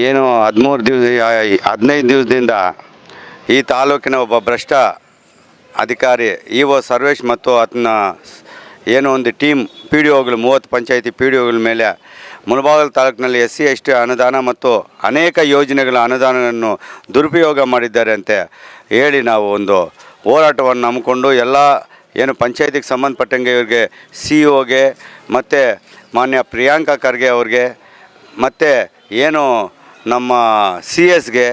ಏನು ಹದಿಮೂರು ದಿವಸ ಹದಿನೈದು ದಿವಸದಿಂದ ಈ ತಾಲೂಕಿನ ಒಬ್ಬ ಭ್ರಷ್ಟ ಅಧಿಕಾರಿ ಇ ಒ ಸರ್ವೇಶ್ ಮತ್ತು ಅದನ್ನ ಏನೋ ಒಂದು ಟೀಮ್ ಪಿ ಡಿ ಒಗಳು ಮೂವತ್ತು ಪಂಚಾಯಿತಿ ಪಿ ಡಿ ಒಗಳ ಮೇಲೆ ಮುಳಬಾಗಲ್ ತಾಲೂಕಿನಲ್ಲಿ ಎಸ್ ಸಿ ಎಸ್ ಟಿ ಅನುದಾನ ಮತ್ತು ಅನೇಕ ಯೋಜನೆಗಳ ಅನುದಾನವನ್ನು ದುರುಪಯೋಗ ಮಾಡಿದ್ದಾರೆ ಅಂತ ಹೇಳಿ ನಾವು ಒಂದು ಹೋರಾಟವನ್ನು ನಂಬಿಕೊಂಡು ಎಲ್ಲ ಏನು ಪಂಚಾಯತಿಗೆ ಸಂಬಂಧಪಟ್ಟಂಗೆ ಇವ್ರಿಗೆ ಸಿ ಒಗೆ ಮತ್ತು ಮಾನ್ಯ ಪ್ರಿಯಾಂಕಾ ಖರ್ಗೆ ಅವ್ರಿಗೆ, ಮತ್ತು ಏನು ನಮ್ಮ ಸಿ ಎಸ್ಗೆ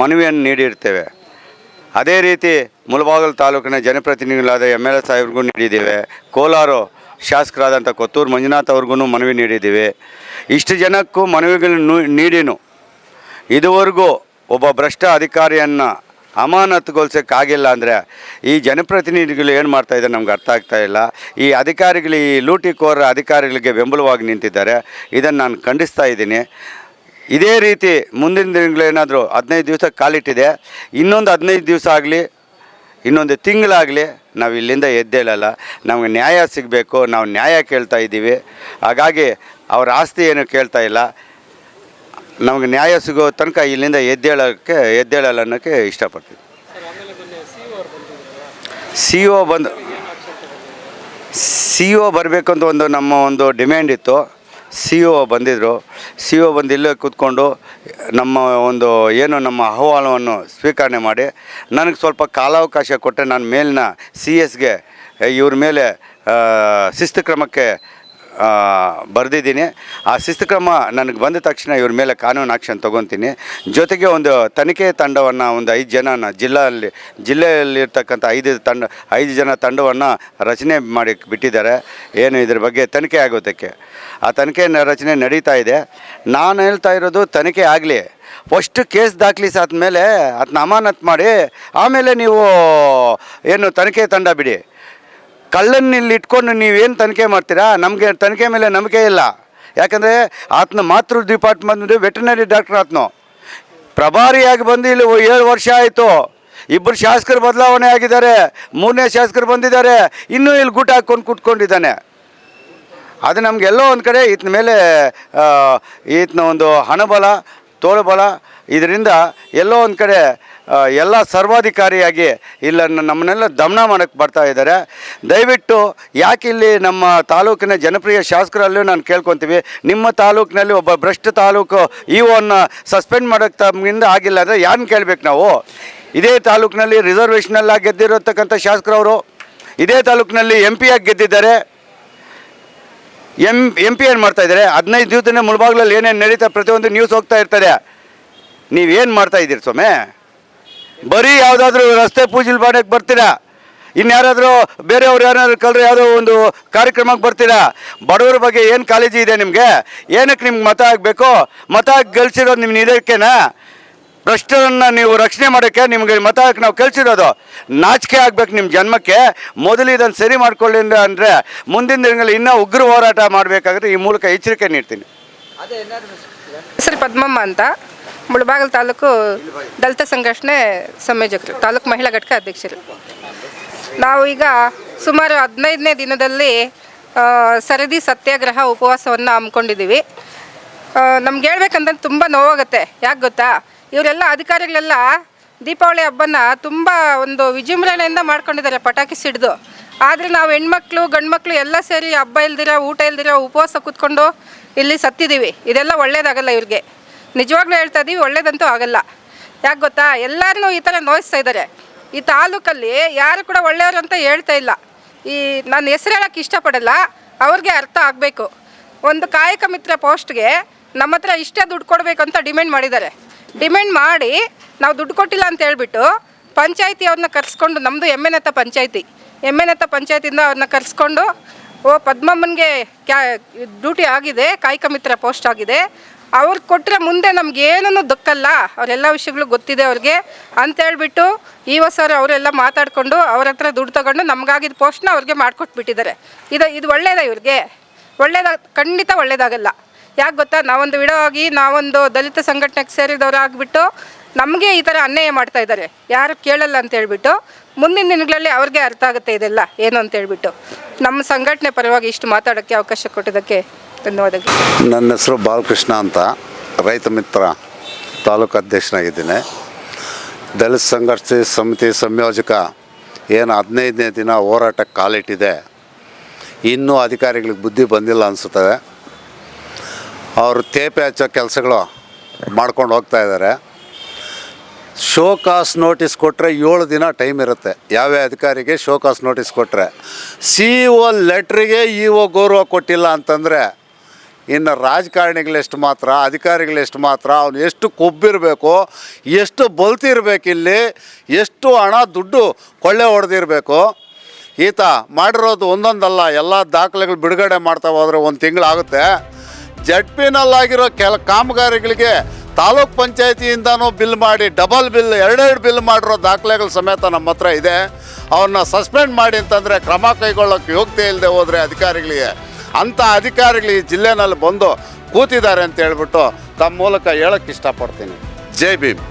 ಮನವಿಯನ್ನು ನೀಡಿರ್ತೇವೆ. ಅದೇ ರೀತಿ ಮುಳಬಾಗಲು ತಾಲೂಕಿನ ಜನಪ್ರತಿನಿಧಿಗಳಾದ ಎಂ ಎಲ್ ಎ ಸಾಹೇಬ್ರಿಗೂ ನೀಡಿದ್ದೇವೆ. ಕೋಲಾರ ಶಾಸಕರಾದಂಥ ಕೊತ್ತೂರು ಮಂಜುನಾಥ್ ಅವ್ರಿಗೂ ಮನವಿ ನೀಡಿದ್ದೀವಿ. ಇಷ್ಟು ಜನಕ್ಕೂ ಮನವಿಗಳನ್ನು ನೀಡಿನು. ಇದುವರೆಗೂ ಒಬ್ಬ ಭ್ರಷ್ಟ ಅಧಿಕಾರಿಯನ್ನು ಅಮಾನತುಗೊಳಿಸೋಕ್ಕಾಗಿಲ್ಲ ಅಂದರೆ ಈ ಜನಪ್ರತಿನಿಧಿಗಳು ಏನು ಮಾಡ್ತಾ ಇದ್ದಾರೆ ನಮ್ಗೆ ಅರ್ಥ ಆಗ್ತಾ ಇಲ್ಲ. ಈ ಅಧಿಕಾರಿಗಳು, ಈ ಲೂಟಿಕೋರ ಅಧಿಕಾರಿಗಳಿಗೆ ಬೆಂಬಲವಾಗಿ ನಿಂತಿದ್ದಾರೆ. ಇದನ್ನು ನಾನು ಖಂಡಿಸ್ತಾ ಇದ್ದೀನಿ. ಇದೇ ರೀತಿ ಮುಂದಿನ ದಿನಗಳೇನಾದರೂ ಹದಿನೈದು ದಿವಸ ಕಾಲಿಟ್ಟಿದೆ, ಇನ್ನೊಂದು ಹದಿನೈದು ದಿವಸ ಆಗಲಿ, ಇನ್ನೊಂದು ತಿಂಗಳಾಗಲಿ ನಾವು ಇಲ್ಲಿಂದ ಎದ್ದೇಳಲ್ಲ. ನಮಗೆ ನ್ಯಾಯ ಸಿಗಬೇಕು, ನಾವು ನ್ಯಾಯ ಕೇಳ್ತಾ ಇದ್ದೀವಿ. ಹಾಗಾಗಿ ಅವರ ಆಸ್ತಿ ಏನು ಕೇಳ್ತಾ ಇಲ್ಲ. ನಮಗೆ ನ್ಯಾಯ ಸಿಗೋ ತನಕ ಇಲ್ಲಿಂದ ಎದ್ದೇಳೋಕ್ಕೆ, ಎದ್ದೇಳಲ್ಲ ಅನ್ನೋಕ್ಕೆ ಇಷ್ಟಪಡ್ತೀವಿ ಸಿ ಒ ಬಂದು ಸಿ ಒ ಬರಬೇಕು ಅಂತ ಒಂದು ನಮ್ಮ ಒಂದು ಡಿಮ್ಯಾಂಡ್ ಇತ್ತು. ಸಿ ಒ ಬಂದಿದ್ದರು ಸಿ ಒ ಬಂದು ಇಲ್ಲೇ ಕೂತ್ಕೊಂಡು ನಮ್ಮ ಒಂದು ಏನು ನಮ್ಮ ಅಹವಾಲವನ್ನು ಸ್ವೀಕರಣೆ ಮಾಡಿ, ನನಗೆ ಸ್ವಲ್ಪ ಕಾಲಾವಕಾಶ ಕೊಟ್ಟರೆ ನಾನು ಮೇಲಿನ ಸಿ ಎಸ್ಗೆ, ಇವ್ರ ಮೇಲೆ ಶಿಸ್ತು ಕ್ರಮಕ್ಕೆ ಬರೆದಿದ್ದೀನಿ. ಆ ಶಿಸ್ತು ಕ್ರಮ ನನಗೆ ಬಂದ ತಕ್ಷಣ ಇವ್ರ ಮೇಲೆ ಕಾನೂನು ಆಕ್ಷನ್ ತೊಗೊತೀನಿ. ಜೊತೆಗೆ ಒಂದು ತನಿಖೆ ತಂಡವನ್ನು ಒಂದು ಐದು ಜನನ ಜಿಲ್ಲೆಯಲ್ಲಿ ಜಿಲ್ಲೆಯಲ್ಲಿರ್ತಕ್ಕಂಥ ಐದು ತಂಡ, ಐದು ಜನ ತಂಡವನ್ನು ರಚನೆ ಮಾಡಿ ಬಿಟ್ಟಿದ್ದಾರೆ. ಏನು ಇದ್ರ ಬಗ್ಗೆ ತನಿಖೆ ಆಗೋದಕ್ಕೆ. ಆ ತನಿಖೆ ರಚನೆ ನಡೀತಾ ಇದೆ. ನಾನು ಹೇಳ್ತಾ ಇರೋದು ತನಿಖೆ ಆಗಲಿ. ಫಸ್ಟ್ ಕೇಸ್ ದಾಖಲಿಸಿ ಆದಮೇಲೆ ಅದನ್ನ ಅಮಾನತ್ ಮಾಡಿ, ಆಮೇಲೆ ನೀವು ಏನು ತನಿಖೆ ತಂಡ ಬಿಡಿ. ಕಳ್ಳನ್ನ ಇಲ್ಲಿ ಇಟ್ಕೊಂಡು ನೀವೇನು ತನಿಖೆ ಮಾಡ್ತೀರಾ? ನಮಗೆ ತನಿಖೆ ಮೇಲೆ ನಂಬಿಕೆ ಇಲ್ಲ. ಯಾಕಂದರೆ ಆತನ ಮಾತೃ ಡಿಪಾರ್ಟ್ಮೆಂಟ್ ವೆಟರ್ನರಿ ಡಾಕ್ಟರ್ ಆತನು. ಪ್ರಭಾರಿಯಾಗಿ ಬಂದು ಇಲ್ಲಿ ಏಳು ವರ್ಷ ಆಯಿತು. ಇಬ್ಬರು ಶಾಸಕರು ಬದಲಾವಣೆ ಆಗಿದ್ದಾರೆ. ಮೂರನೇ ಶಾಸಕರು ಬಂದಿದ್ದಾರೆ. ಇನ್ನೂ ಇಲ್ಲಿ ಗೂಟ ಹಾಕ್ಕೊಂಡು ಕುಟ್ಕೊಂಡಿದ್ದಾನೆ ಅದು ನಮಗೆಲ್ಲೋ ಒಂದು ಕಡೆ ಈತನ ಮೇಲೆ ಈತನ ಒಂದು ಹಣಬಲ, ತೋಳುಬಲ. ಇದರಿಂದ ಎಲ್ಲೋ ಒಂದು ಕಡೆ ಎಲ್ಲ ಸರ್ವಾಧಿಕಾರಿಯಾಗಿ ಇಲ್ಲ ನಮ್ಮನ್ನೆಲ್ಲ ದಮನ ಮಾಡೋಕ್ಕೆ ಬರ್ತಾ ಇದ್ದಾರೆ. ದಯವಿಟ್ಟು ಯಾಕೆ ಇಲ್ಲಿ ನಮ್ಮ ತಾಲೂಕಿನ ಜನಪ್ರಿಯ ಶಾಸಕರಲ್ಲೂ ನಾನು ಕೇಳ್ಕೊತೀವಿ. ನಿಮ್ಮ ತಾಲೂಕಿನಲ್ಲಿ ಒಬ್ಬ ಭ್ರಷ್ಟ ತಾಲೂಕು ಇ ಒನ್ನು ಸಸ್ಪೆಂಡ್ ಮಾಡೋಕ್ಕೆ ತಮ್ಮಿಂದ ಆಗಿಲ್ಲ ಅಂದರೆ ಯಾರನ್ನ ಕೇಳಬೇಕು ನಾವು? ಇದೇ ತಾಲೂಕಿನಲ್ಲಿ ರಿಸರ್ವೇಷನಲ್ಲಾಗಿ ಗೆದ್ದಿರತಕ್ಕಂಥ ಶಾಸಕರವರು, ಇದೇ ತಾಲೂಕಿನಲ್ಲಿ ಎಂ ಪಿಯಾಗಿ ಗೆದ್ದಿದ್ದಾರೆ. ಎಂ ಎಂ ಪಿ ಏನು ಮಾಡ್ತಾ ಇದ್ದಾರೆ? ಹದಿನೈದು ದಿವಸನೇ ಮುಳುಬಾಗ್ಲಲ್ಲಿ ಏನೇನು ನಡೀತಾ ಪ್ರತಿಯೊಂದು ನ್ಯೂಸ್ ಹೋಗ್ತಾ ಇರ್ತದೆ. ನೀವೇನು ಮಾಡ್ತಾ ಇದ್ದೀರಿ ಸ್ವಾಮಿ? ಬರೀ ಯಾವುದಾದ್ರೂ ರಸ್ತೆ ಪೂಜೆ ಮಾಡಕ್ಕೆ ಬರ್ತೀರಾ. ಇನ್ಯಾರಾದರೂ ಬೇರೆಯವ್ರು ಯಾರಾದ್ರು ಕಲ್ರೆ ಯಾವುದೋ ಒಂದು ಕಾರ್ಯಕ್ರಮಕ್ಕೆ ಬರ್ತೀರಾ. ಬಡವರ ಬಗ್ಗೆ ಏನು ಕಾಳಜಿ ಇದೆ ನಿಮಗೆ? ಏನಕ್ಕೆ ನಿಮ್ಗೆ ಮತ ಆಗಬೇಕು ಮತ ಗೆಲ್ಸಿರೋದು ನಿಮ್ಮ ಇದಕ್ಕೇನಾ? ಭ್ರಷ್ಟರನ್ನು ನೀವು ರಕ್ಷಣೆ ಮಾಡೋಕ್ಕೆ ನಿಮಗೆ ಮತ ಹಾಕಿ ನಾವು ಕಳಿಸಿರೋದು ನಾಚಿಕೆ ಆಗ್ಬೇಕು ನಿಮ್ಮ ಜನ್ಮಕ್ಕೆ. ಮೊದಲು ಇದನ್ನು ಸರಿ ಮಾಡ್ಕೊಳ್ಳಿ ಅಂದರೆ ಮುಂದಿನ ದಿನಗಳಲ್ಲಿ ಇನ್ನೂ ಉಗ್ರ ಹೋರಾಟ ಮಾಡಬೇಕಾದ್ರೆ ಈ ಮೂಲಕ ಎಚ್ಚರಿಕೆ ನೀಡ್ತೀನಿ. ಹೆಸರು ಪದ್ಮಮ್ಮ ಅಂತ. ಮುಳಬಾಗಿಲು ತಾಲೂಕು ದಲಿತ ಸಂಘಟನೆ ಸಂಯೋಜಕರು ತಾಲೂಕು ಮಹಿಳಾ ಘಟಕ ಅಧ್ಯಕ್ಷರು. ನಾವು ಈಗ ಸುಮಾರು ಹದಿನೈದನೇ ದಿನದಲ್ಲಿ ಸರದಿ ಸತ್ಯಾಗ್ರಹ ಉಪವಾಸವನ್ನು ಹಮ್ಮಿಕೊಂಡಿದ್ದೀವಿ. ನಮ್ಗೆ ಹೇಳ್ಬೇಕಂದ್ರೆ ತುಂಬ ನೋವಾಗುತ್ತೆ. ಯಾಕೆ ಗೊತ್ತಾ? ಇವರೆಲ್ಲ ಅಧಿಕಾರಿಗಳೆಲ್ಲ ದೀಪಾವಳಿ ಹಬ್ಬನ ತುಂಬ ಒಂದು ವಿಜೃಂಭಣೆಯಿಂದ ಮಾಡ್ಕೊಂಡಿದ್ದಾರೆ, ಪಟಾಕಿ ಸಿಡ್ದು. ಆದರೆ ನಾವು ಹೆಣ್ಮಕ್ಳು, ಗಂಡ್ಮಕ್ಳು ಎಲ್ಲ ಸೇರಿ ಹಬ್ಬ ಇಲ್ದಿರ, ಊಟ ಇಲ್ದಿರ ಉಪವಾಸ ಕೂತ್ಕೊಂಡು ಇಲ್ಲಿ ಸತ್ತಿದ್ದೀವಿ. ಇದೆಲ್ಲ ಒಳ್ಳೇದಾಗಲ್ಲ ಇವ್ರಿಗೆ. ನಿಜವಾಗ್ಲೂ ಹೇಳ್ತಾ ಇದ್ದೀವಿ ಒಳ್ಳೇದಂತೂ ಆಗಲ್ಲ. ಯಾಕೆ ಗೊತ್ತಾ? ಎಲ್ಲರನ್ನೂ ಈ ಥರ ನೋಯಿಸ್ತಾ ಇದ್ದಾರೆ ಈ ತಾಲೂಕಲ್ಲಿ ಯಾರು ಕೂಡ ಒಳ್ಳೆಯವರು ಅಂತ ಹೇಳ್ತಾ ಇಲ್ಲ. ಈ ನಾನು ಹೆಸರು ಹೇಳೋಕ್ಕೆ ಇಷ್ಟಪಡಲ್ಲ, ಅವ್ರಿಗೆ ಅರ್ಥ ಆಗಬೇಕು. ಒಂದು ಕಾಯಕ ಮಿತ್ರ ಪೋಸ್ಟ್ಗೆ ನಮ್ಮ ಹತ್ರ ಇಷ್ಟೇ ದುಡ್ಡು ಕೊಡಬೇಕು ಅಂತ ಡಿಮ್ಯಾಂಡ್ ಮಾಡಿದ್ದಾರೆ. ಡಿಮ್ಯಾಂಡ್ ಮಾಡಿ ನಾವು ದುಡ್ಡು ಕೊಟ್ಟಿಲ್ಲ ಅಂತ ಹೇಳ್ಬಿಟ್ಟು ಪಂಚಾಯತಿ ಅವ್ರನ್ನ ಕರೆಸ್ಕೊಂಡು ನಮ್ಮದು ಎಮ್ಮೆನತ್ತ ಪಂಚಾಯತಿ. ಎಮ್ಮೆನತ್ತ ಪಂಚಾಯತಿಯಿಂದ ಅವ್ರನ್ನ ಕರೆಸ್ಕೊಂಡು, ಓ ಪದ್ಮಮ್ಮನಿಗೆ ಕ್ಯಾ, ಡ್ಯೂಟಿ ಆಗಿದೆ, ಕಾಯಕ ಮಿತ್ರ ಪೋಸ್ಟ್ ಆಗಿದೆ. ಅವ್ರು ಕೊಟ್ಟರೆ ಮುಂದೆ ನಮ್ಗೆ ಏನೂ ದಕ್ಕಲ್ಲ ಅವರೆಲ್ಲ ವಿಷಯಗಳು ಗೊತ್ತಿದೆ ಅವ್ರಿಗೆ. ಅಂತ ಹೇಳ್ಬಿಟ್ಟು ಈ ಸರ್ ಅವರೆಲ್ಲ ಮಾತಾಡಿಕೊಂಡು ಅವ್ರ ಹತ್ರ ದುಡ್ಡು ತಗೊಂಡು ನಮಗಾಗಿದ್ದ ಪೋಸ್ಟ್ನ ಅವ್ರಿಗೆ ಮಾಡಿಕೊಟ್ಬಿಟ್ಟಿದ್ದಾರೆ. ಇದು ಇದು ಒಳ್ಳೇದ ಇವ್ರಿಗೆ. ಒಳ್ಳೇದ, ಖಂಡಿತ ಒಳ್ಳೇದಾಗಲ್ಲ. ಯಾಕೆ ಗೊತ್ತಾ? ನಾವೊಂದು ವಿಡೋ ಆಗಿ ನಾವೊಂದು ದಲಿತ ಸಂಘಟನೆಗೆ ಸೇರಿದವರಾಗಿಬಿಟ್ಟು ನಮಗೆ ಈ ಥರ ಅನ್ಯಾಯ ಮಾಡ್ತಾ ಇದ್ದಾರೆ. ಯಾರು ಕೇಳಲ್ಲ ಅಂತ ಹೇಳ್ಬಿಟ್ಟು ಮುಂದಿನ ದಿನಗಳಲ್ಲಿ ಅವ್ರಿಗೆ ಅರ್ಥ ಆಗುತ್ತೆ ಇದೆಲ್ಲ. ಏನು ಅಂತ ಹೇಳ್ಬಿಟ್ಟು. ನಮ್ಮ ಸಂಘಟನೆ ಪರವಾಗಿ ಇಷ್ಟು ಮಾತಾಡೋಕ್ಕೆ ಅವಕಾಶ ಕೊಟ್ಟಿದ್ದಕ್ಕೆ ನನ್ನ ಹೆಸರು ಬಾಲಕೃಷ್ಣ ಅಂತ. ರೈತ ಮಿತ್ರ, ತಾಲೂಕು ಅಧ್ಯಕ್ಷನಾಗಿದ್ದೀನಿ. ದಲಿತ ಸಂಘರ್ಷ ಸಮಿತಿ ಸಂಯೋಜಕ ಏನು ಹದಿನೈದನೇ ದಿನ ಹೋರಾಟಕ್ಕೆ ಕಾಲಿಟ್ಟಿದೆ. ಇನ್ನೂ ಅಧಿಕಾರಿಗಳಿಗೆ ಬುದ್ಧಿ ಬಂದಿಲ್ಲ ಅನಿಸುತ್ತದೆ ಅವರು ತೇಪೆ ಹಚ್ಚೋ ಕೆಲಸಗಳು ಮಾಡ್ಕೊಂಡು ಹೋಗ್ತಾ ಇದ್ದಾರೆ. ಶೋಕಾಸ್ ನೋಟಿಸ್ ಕೊಟ್ಟರೆ ಏಳು ದಿನ ಟೈಮ್ ಇರುತ್ತೆ. ಯಾವ್ಯಾವ ಅಧಿಕಾರಿಗೆ ಶೋಕಾಸ್ ನೋಟಿಸ್ ಕೊಟ್ಟರೆ ಸಿ ಇ ಒ ಲೆಟ್ರಿಗೆ ಇ ಒ ಗೌರವ ಕೊಟ್ಟಿಲ್ಲ ಅಂತಂದರೆ ಇನ್ನು ರಾಜಕಾರಣಿಗಳೆಷ್ಟು ಮಾತ್ರ ಅಧಿಕಾರಿಗಳೆಷ್ಟು ಮಾತ್ರ, ಅವನು ಎಷ್ಟು ಕೊಬ್ಬಿರಬೇಕು, ಎಷ್ಟು ಬಲ್ತಿರ್ಬೇಕು ಇಲ್ಲಿ ಎಷ್ಟು ಹಣ ದುಡ್ಡು ಕೊಳ್ಳೆ ಹೊಡೆದಿರಬೇಕು, ಈತ ಮಾಡಿರೋದು ಒಂದೊಂದಲ್ಲ, ಎಲ್ಲ ದಾಖಲೆಗಳು ಬಿಡುಗಡೆ ಮಾಡ್ತಾ ಹೋದರೆ ಒಂದು ತಿಂಗಳಾಗುತ್ತೆ. ಜಡ್ ಪಿನಲ್ಲಾಗಿರೋ ಕೆಲ ಕಾಮಗಾರಿಗಳಿಗೆ ತಾಲೂಕ್ ಪಂಚಾಯತಿಯಿಂದನೂ ಬಿಲ್ ಮಾಡಿ, ಡಬಲ್ ಬಿಲ್, ಎರಡೆರಡು ಬಿಲ್ ಮಾಡಿರೋ ದಾಖಲೆಗಳು ಸಮೇತ ನಮ್ಮ ಹತ್ರ ಇದೆ. ಅವನ್ನ ಸಸ್ಪೆಂಡ್ ಮಾಡಿ ಅಂತಂದರೆ ಕ್ರಮ ಕೈಗೊಳ್ಳೋಕ್ಕೆ ಯೋಗ್ಯತೆ ಇಲ್ಲದೆ ಹೋದರೆ ಅಧಿಕಾರಿಗಳಿಗೆ ಅಂಥ ಅಧಿಕಾರಿಗಳು ಈ ಜಿಲ್ಲೆನಲ್ಲಿ ಬಂದು ಕೂತಿದ್ದಾರೆ ಅಂತ ಹೇಳ್ಬಿಟ್ಟು ತಮ್ಮ ಮೂಲಕ ಹೇಳೋಕ್ಕೆ ಇಷ್ಟಪಡ್ತೀನಿ. ಜೈ ಭೀಮ್.